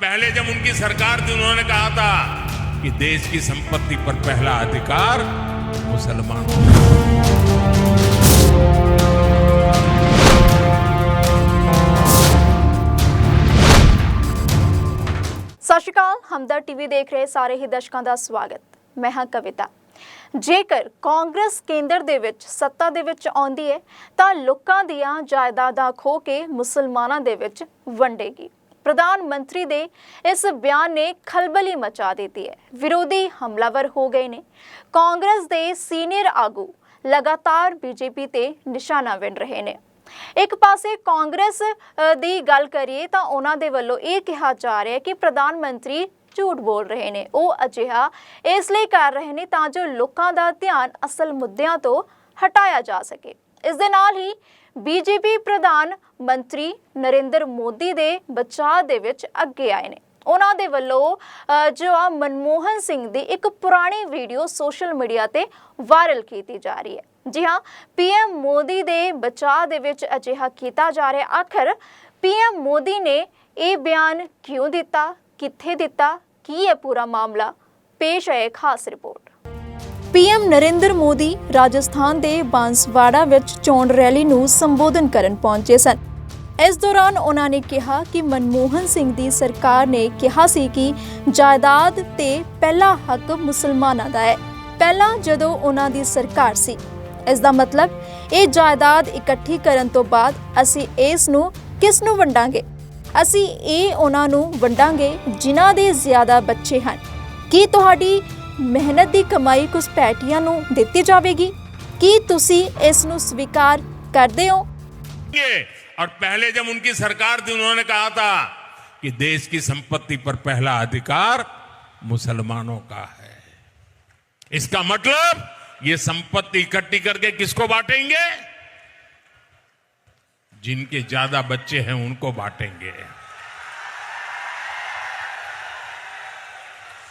पहले जब उनकी सरकार थी उन्होंने कहा था कि देश की संपत्ति पर पहला अधिकार मुसलमानों का। ਸਤਿ ਸ਼੍ਰੀ ਅਕਾਲ ਹਮਦਰ ਟੀਵੀ ਦੇਖ ਰਹੇ ਸਾਰੇ ਹੀ ਦਰਸ਼ਕਾਂ ਦਾ ਸਵਾਗਤ ਮੈਂ ਹਾਂ ਕਵਿਤਾ ਜੇਕਰ ਕਾਂਗਰਸ ਕੇਂਦਰ ਦੇ ਵਿੱਚ ਸੱਤਾ ਦੇ ਵਿੱਚ ਆਉਂਦੀ ਹੈ ਤਾਂ ਲੋਕਾਂ ਦੀਆਂ ਜਾਇਦਾਦਾਂ ਖੋ ਕੇ ਮੁਸਲਮਾਨਾਂ ਦੇ ਵਿੱਚ ਵੰਡੇਗੀ ਪ੍ਰਧਾਨ ਮੰਤਰੀ ਦੇ ਇਸ ਬਿਆਨ ਨੇ ਖਲਬਲੀ ਮਚਾ ਦਿੱਤੀ ਹੈ। ਵਿਰੋਧੀ ਹਮਲਾਵਰ ਹੋ ਗਏ ਨੇ। ਕਾਂਗਰਸ ਦੇ ਸੀਨੀਅਰ ਆਗੂ ਲਗਾਤਾਰ ਬੀਜੇਪੀ ਤੇ ਨਿਸ਼ਾਨਾ ਵਿੰਨ ਰਹੇ ਨੇ। ਇੱਕ ਪਾਸੇ ਕਾਂਗਰਸ ਦੀ ਗੱਲ ਕਰੀਏ ਤਾਂ ਉਹਨਾਂ ਦੇ ਵੱਲੋਂ ਇਹ ਕਿਹਾ ਜਾ ਰਿਹਾ ਹੈ ਕਿ ਪ੍ਰਧਾਨ ਮੰਤਰੀ ਝੂਠ ਬੋਲ ਰਹੇ ਨੇ। ਉਹ ਅਜਿਹਾ ਇਸ ਲਈ ਕਰ ਰਹੇ ਨੇ ਤਾਂ ਜੋ ਲੋਕਾਂ ਦਾ ਧਿਆਨ ਅਸਲ ਮੁੱਦਿਆਂ ਤੋਂ ਹਟਾਇਆ ਜਾ ਸਕੇ। ਇਸ ਦੇ ਨਾਲ ਹੀ ਬੀਜੇਪੀ ਪ੍ਰਧਾਨ ਮੰਤਰੀ ਨਰਿੰਦਰ ਮੋਦੀ ਦੇ ਬਚਾਅ ਦੇ ਵਿੱਚ ਅੱਗੇ ਆਏ ਨੇ। ਉਹਨਾਂ ਦੇ ਵੱਲੋਂ ਜੋ ਆ ਮਨਮੋਹਨ ਸਿੰਘ ਦੀ ਇੱਕ ਪੁਰਾਣੀ ਵੀਡੀਓ ਸੋਸ਼ਲ ਮੀਡੀਆ ਤੇ ਵਾਇਰਲ ਕੀਤੀ ਜਾ ਰਹੀ ਹੈ। ਜੀ ਹਾਂ ਪੀਐਮ ਮੋਦੀ ਦੇ ਬਚਾਅ ਦੇ ਵਿੱਚ ਅਜਿਹਾ ਕੀਤਾ ਜਾ ਰਿਹਾ। ਆਖਰ ਪੀਐਮ ਮੋਦੀ ਨੇ ਇਹ ਬਿਆਨ ਕਿਉਂ ਦਿੱਤਾ, ਕਿੱਥੇ ਦਿੱਤਾ, ਕੀ ਹੈ ਪੂਰਾ ਮਾਮਲਾ? ਪੇਸ਼ ਹੈ ਇੱਕ ਖਾਸ ਰਿਪੋਰਟ। ਪੀਐਮ ਨਰਿੰਦਰ ਮੋਦੀ ਰਾਜਸਥਾਨ ਦੇ ਬਾਂਸਵਾੜਾ ਵਿੱਚ ਚੋਣ ਰੈਲੀ ਨੂੰ ਸੰਬੋਧਨ ਕਰਨ ਪਹੁੰਚੇ ਸਨ। ਇਸ ਦੌਰਾਨ ਉਹਨਾਂ ਨੇ ਕਿਹਾ ਕਿ ਮਨਮੋਹਨ ਸਿੰਘ ਦੀ ਸਰਕਾਰ ਨੇ ਕਿਹਾ ਸੀ ਕਿ ਜਾਇਦਾਦ ਤੇ ਪਹਿਲਾ ਹੱਕ ਮੁਸਲਮਾਨਾਂ ਦਾ ਹੈ। ਪਹਿਲਾਂ ਜਦੋਂ ਉਹਨਾਂ ਦੀ ਸਰਕਾਰ ਸੀ। ਇਸ ਦਾ ਮਤਲਬ, ਇਹ ਜਾਇਦਾਦ ਇਕੱਠੀ ਕਰਨ ਤੋਂ ਬਾਅਦ ਅਸੀਂ ਇਸ ਨੂੰ ਕਿਸ ਨੂੰ ਵੰਡਾਂਗੇ? ਅਸੀਂ ਇਹ ਉਹਨਾਂ ਨੂੰ ਵੰਡਾਂਗੇ ਜਿਨ੍ਹਾਂ ਦੇ ਜ਼ਿਆਦਾ ਬੱਚੇ ਹਨ। ਕੀ ਤੁਹਾਡੀ ਮਿਹਨਤ ਦੀ ਕਮਾਈ ਘੁਸਪੈਠੀਆਂ ਨੂੰ ਦਿੱਤੀ ਜਾਵੇਗੀ ਕੀ ਤੁਸੀਂ ਇਸ ਨੂੰ ਸਵੀਕਾਰ ਕਰਦੇ ਹੋ ये और पहले जब उनकी सरकार थी उन्होंने कहा था कि देश की संपत्ति पर पहला अधिकार मुसलमानों का है इसका मतलब ये संपत्ति इकट्ठी करके किसको बांटेंगे जिनके ज्यादा बच्चे हैं उनको बांटेंगे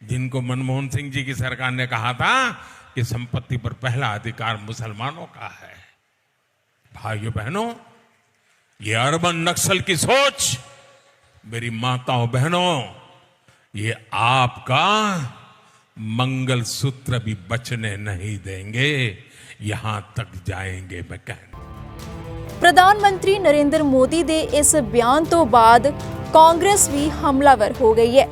जिनको मनमोहन सिंह जी की सरकार ने कहा था कि संपत्ति पर पहला अधिकार मुसलमानों का है भाइयों बहनों ये अरबन नक्सल की सोच मेरी माताओं बहनों ये आपका मंगल सूत्र भी बचने नहीं देंगे यहां तक जाएंगे मैं कहना ਪ੍ਰਧਾਨ ਮੰਤਰੀ ਨਰਿੰਦਰ ਮੋਦੀ ਦੇ ਇਸ ਬਿਆਨ ਤੋਂ ਬਾਅਦ ਕਾਂਗਰਸ ਵੀ ਹਮਲਾਵਰ ਹੋ ਗਈ ਹੈ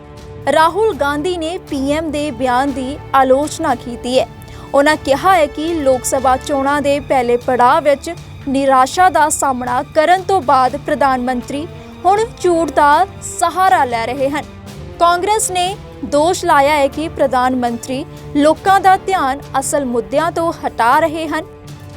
ਰਾਹੁਲ ਗਾਂਧੀ ਨੇ ਪੀਐਮ ਦੇ ਬਿਆਨ ਦੀ ਆਲੋਚਨਾ ਕੀਤੀ ਹੈ। ਉਹਨਾਂ ਕਿਹਾ ਹੈ ਕਿ ਲੋਕ ਸਭਾ ਚੋਣਾਂ ਦੇ ਪਹਿਲੇ ਪੜਾਅ ਵਿੱਚ ਨਿਰਾਸ਼ਾ ਦਾ ਸਾਹਮਣਾ ਕਰਨ ਤੋਂ ਬਾਅਦ ਪ੍ਰਧਾਨ ਮੰਤਰੀ ਹੁਣ ਝੂਠ ਦਾ ਸਹਾਰਾ ਲੈ ਰਹੇ ਹਨ। ਕਾਂਗਰਸ ਨੇ ਦੋਸ਼ ਲਾਇਆ ਹੈ ਕਿ ਪ੍ਰਧਾਨ ਮੰਤਰੀ ਲੋਕਾਂ ਦਾ ਧਿਆਨ ਅਸਲ ਮੁੱਦਿਆਂ ਤੋਂ ਹਟਾ ਰਹੇ ਹਨ।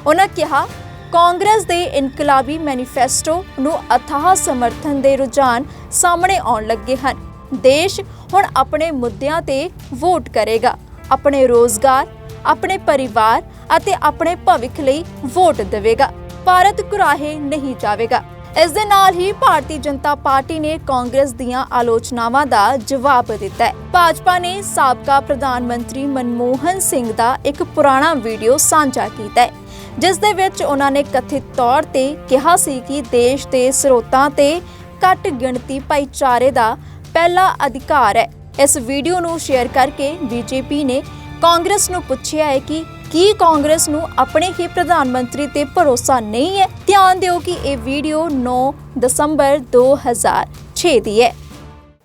ਉਹਨਾਂ ਕਿਹਾ, ਕਾਂਗਰਸ ਦੇ ਇਨਕਲਾਬੀ ਮੈਨੀਫੈਸਟੋ ਨੂੰ ਅਥਾਹ ਸਮਰਥਨ ਦੇ ਰੁਝਾਨ ਸਾਹਮਣੇ ਆਉਣ ਲੱਗੇ ਹਨ। ਦੇਸ਼ ਹੁਣ ਆਪਣੇ ਮੁੱਦਿਆਂ ਤੇ ਵੋਟ ਕਰੇਗਾ। ਆਪਣੇ ਰੋਜ਼ਗਾਰ, ਆਪਣੇ ਪਰਿਵਾਰ ਅਤੇ ਆਪਣੇ ਭਵਿੱਖ ਲਈ ਵੋਟ ਦੇਵੇਗਾ। ਭਾਰਤ ਕੁਰਾਹੇ ਨਹੀਂ ਜਾਵੇਗਾ। ਇਸ ਦੇ ਨਾਲ ਹੀ ਭਾਰਤੀ ਜਨਤਾ ਪਾਰਟੀ ਨੇ ਕਾਂਗਰਸ ਦੀਆਂ ਆਲੋਚਨਾਵਾਂ ਦਾ ਜਵਾਬ ਦਿੱਤਾ ਹੈ। ਭਾਜਪਾ ਨੇ ਸਾਬਕਾ ਪ੍ਰਧਾਨ ਮੰਤਰੀ ਮਨਮੋਹਨ ਸਿੰਘ ਦਾ ਇੱਕ ਪੁਰਾਣਾ ਵੀਡੀਓ ਸਾਂਝਾ ਕੀਤਾ ਹੈ, ਜਿਸ ਦੇ ਵਿੱਚ ਉਹਨਾਂ ਨੇ ਕਥਿਤ ਤੌਰ ਤੇ ਕਿਹਾ ਸੀ ਕਿ ਦੇਸ਼ ਦੇ ਸਰੋਤਾਂ ਤੇ ਘੱਟ ਗਿਣਤੀ ਭਾਈਚਾਰੇ ਦਾ ਪਹਿਲਾ ਅਧਿਕਾਰ ਹੈ। ਇਸ ਵੀਡੀਓ ਨੂੰ ਸ਼ੇਅਰ ਕਰਕੇ ਬੀਜੇਪੀ ਨੇ ਕਾਂਗਰਸ ਨੂੰ ਪੁੱਛਿਆ ਹੈ ਕਿ ਕੀ ਕਾਂਗਰਸ ਨੂੰ ਆਪਣੇ ਹੀ ਪ੍ਰਧਾਨ ਮੰਤਰੀ ਤੇ ਭਰੋਸਾ ਨਹੀਂ ਹੈ? ਧਿਆਨ ਦਿਓ ਕਿ ਇਹ ਵੀਡੀਓ 9 ਦਸੰਬਰ 2006 ਦੀ ਹੈ।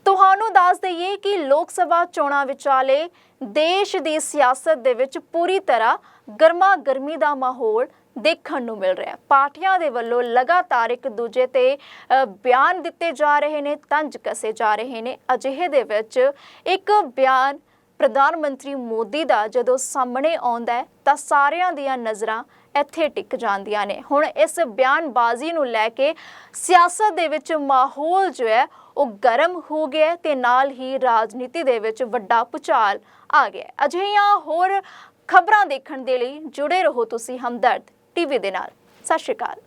ਤੁਹਾਨੂੰ ਦੱਸ ਦਈਏ ਕਿ ਲੋਕ ਸਭਾ ਚੋਣਾਂ ਵਿਚਾਲੇ ਦੇਸ਼ ਦੀ ਸਿਆਸਤ ਦੇ ਵਿੱਚ ਪੂਰੀ ਤਰ੍ਹਾਂ ਗਰਮਾ ਗਰਮੀ ਦਾ ਮਾਹੌਲ ਦੇਖਣ ਨੂੰ ਮਿਲ ਰਿਹਾ ਹੈ। ਪਾਰਟੀਆਂ ਦੇ ਵੱਲੋਂ ਲਗਾਤਾਰ ਇੱਕ ਦੂਜੇ ਤੇ ਬਿਆਨ ਦਿੱਤੇ ਜਾ ਰਹੇ ਨੇ, ਤੰਜ ਕਸੇ ਜਾ ਰਹੇ ਨੇ। ਅਜਿਹੇ ਦੇ ਵਿੱਚ ਇੱਕ ਬਿਆਨ ਪ੍ਰਧਾਨ ਮੰਤਰੀ ਮੋਦੀ ਦਾ ਜਦੋਂ ਸਾਹਮਣੇ ਆਉਂਦਾ ਹੈ, ਤਾਂ ਸਾਰਿਆਂ ਦੀਆਂ ਨਜ਼ਰਾਂ ਇੱਥੇ ਟਿਕ ਜਾਂਦੀਆਂ ਨੇ। ਹੁਣ ਇਸ ਬਿਆਨਬਾਜ਼ੀ ਨੂੰ ਲੈ ਕੇ ਸਿਆਸਤ ਦੇ ਵਿੱਚ ਮਾਹੌਲ ਜੋ ਹੈ, ਉਹ ਗਰਮ ਹੋ ਗਿਆ ਹੈ ਤੇ ਨਾਲ ਹੀ ਰਾਜਨੀਤੀ ਦੇ ਵਿੱਚ ਵੱਡਾ ਪੁਚਾਲ ਆ ਗਿਆ ਅਜਿਹੀਆਂ ਹੋਰ ਖਬਰਾਂ ਦੇਖਣ ਦੇ ਲਈ ਜੁੜੇ ਰਹੋ ਤੁਸੀਂ, ਹਮਦਰਦ। ਟੀਵੀ ਦੇ ਨਾਲ। ਸਤਿ ਸ਼੍ਰੀ ਅਕਾਲ।